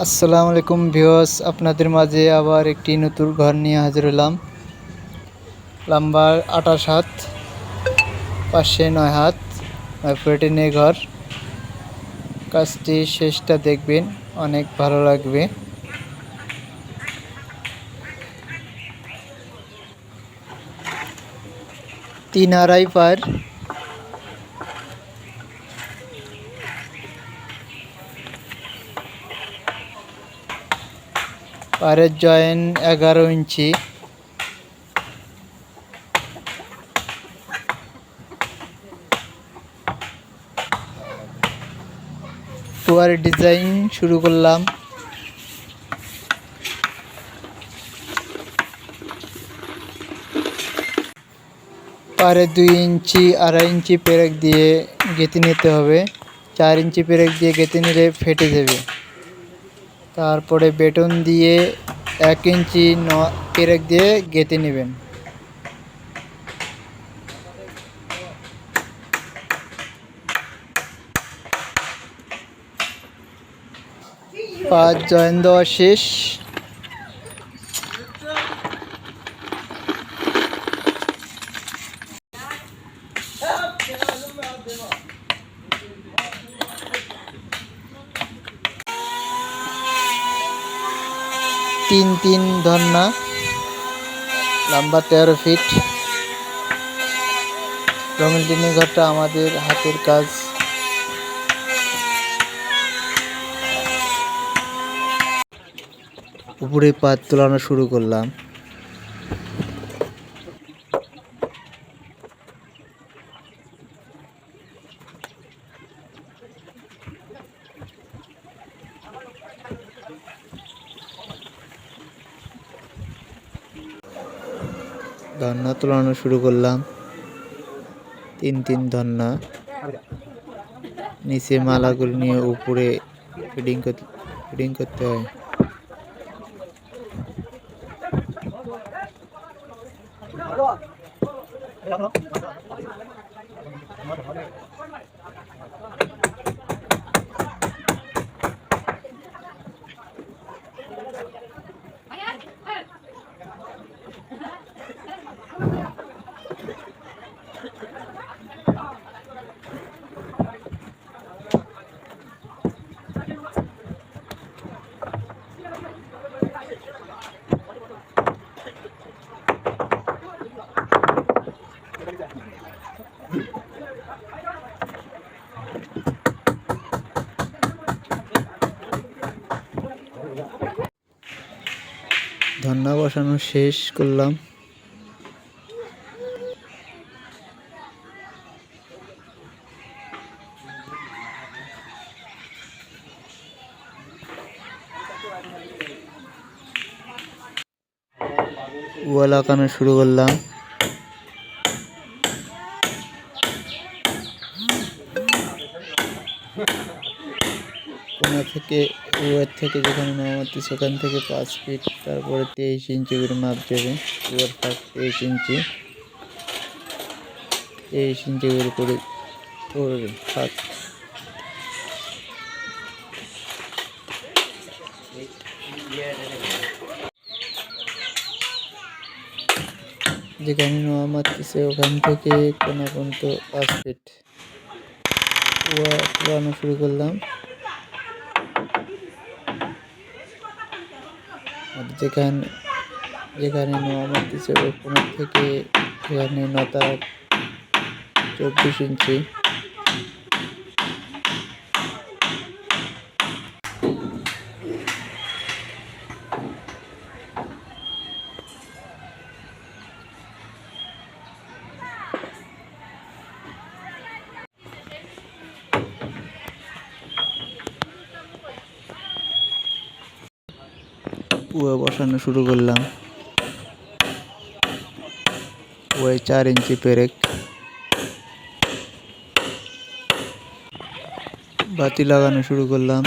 আসসালামু আলাইকুম ভিউয়ার্স, আপনাদের মাঝে আবার একটি নতুন ঘর নিয়ে হাজির হলাম। লম্বা আঠাশ হাত পাশে নয় হাত নিয়ে ঘর। কাজটি শেষটা দেখবেন, অনেক ভালো লাগবে। তিন আড়াই পার পারের জয়েন এগারো ইঞ্চি। ফুয়ারের ডিজাইন শুরু করলাম। পারে দুই ইঞ্চি, আড়াই ইঞ্চি পেরেক দিয়ে গেঁথে নিতে হবে। চার ইঞ্চি পেরেক দিয়ে গেঁথে নিলে ফেটে যাবে। তারপরে বেটন দিয়ে এক ইঞ্চি ন পেরেক দিয়ে গেঁথে নেবেন। পাঁচ জয়েন দেওয়া শেষ। তিন তিন ধন্না, লম্বা তেরো ফিট রঙিন ঘরটা আমাদের হাতের কাজ। উপরে পাত তোলানো শুরু করলাম। ধন্না তোলানো শুরু করলাম। তিন তিন ধন্না। নিচে মালাগুলো নিয়ে উপরে ফিডিং করতে ফিডিং করতে হয়। বসানো শেষ করলাম। ওয়াল আঁকানো শুরু করলাম। থেকে ওয়ার থেকে যেখানে নামাতে সেখান থেকে পাঁচ ফিট তারপরে তেইশ ইঞ্চি করে মাপ দেবে। ওয়ার ফাঁক তেইশ ইঞ্চি। তেইশ ইঞ্চি করে করে করবে ফাঁক যেখানে নোয়া মারতেছে ওখান থেকে কোনা পর্যন্ত পাঁচ ফিট পুরানো শুরু করলাম। যেখানে যেখানে নোয়া থেকে এখানে নটা চব্বিশ ইঞ্চি। কুয়া বসানো শুরু করলাম। কুয়ায় চার ইঞ্চি পেরেক। বাতি লাগানো শুরু করলাম।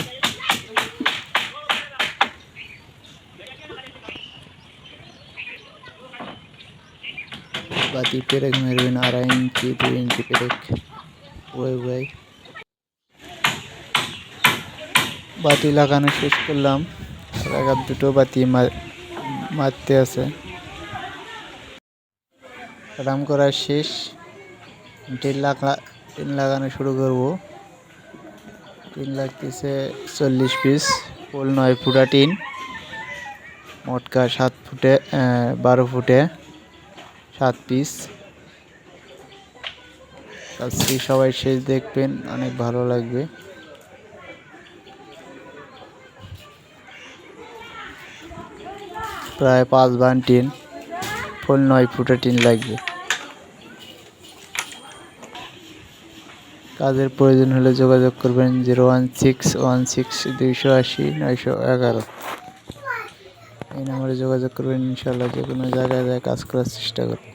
বাতি পেরেক মারবেন আড়াই ইঞ্চি, দুই ইঞ্চি পেরেক। ওই ওই বাতি লাগানো শেষ করলাম। দুটো বাতি মারতে আছে। রাম করা শেষ। টিন লাগা টিন লাগানো শুরু করব। টিন লাগতেছে চল্লিশ পিস পোল নয় ফুটা টিন। মোটকা সাত ফুটে বারো ফুটে, সাত পিস। সবাই শেষ দেখবেন, অনেক ভালো লাগবে। প্রায় পাঁচ বান টিন, ফুল নয় ফুটে টিন লাগবে কাজের প্রয়োজন হলে যোগাযোগ করবেন zero one six one six দুইশো আশি নয়শো এগারো। এই নম্বরে যোগাযোগ করবেন ইনশাল্লাহ যে কোনো জায়গায় যায় কাজ করার চেষ্টা করবেন।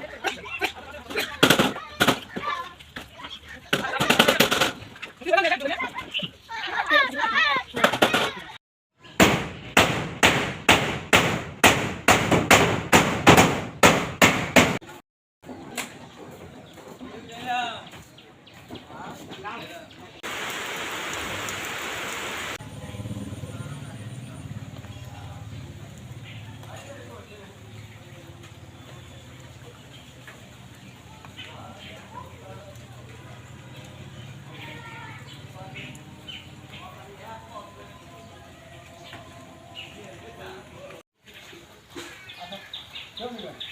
Tell me that.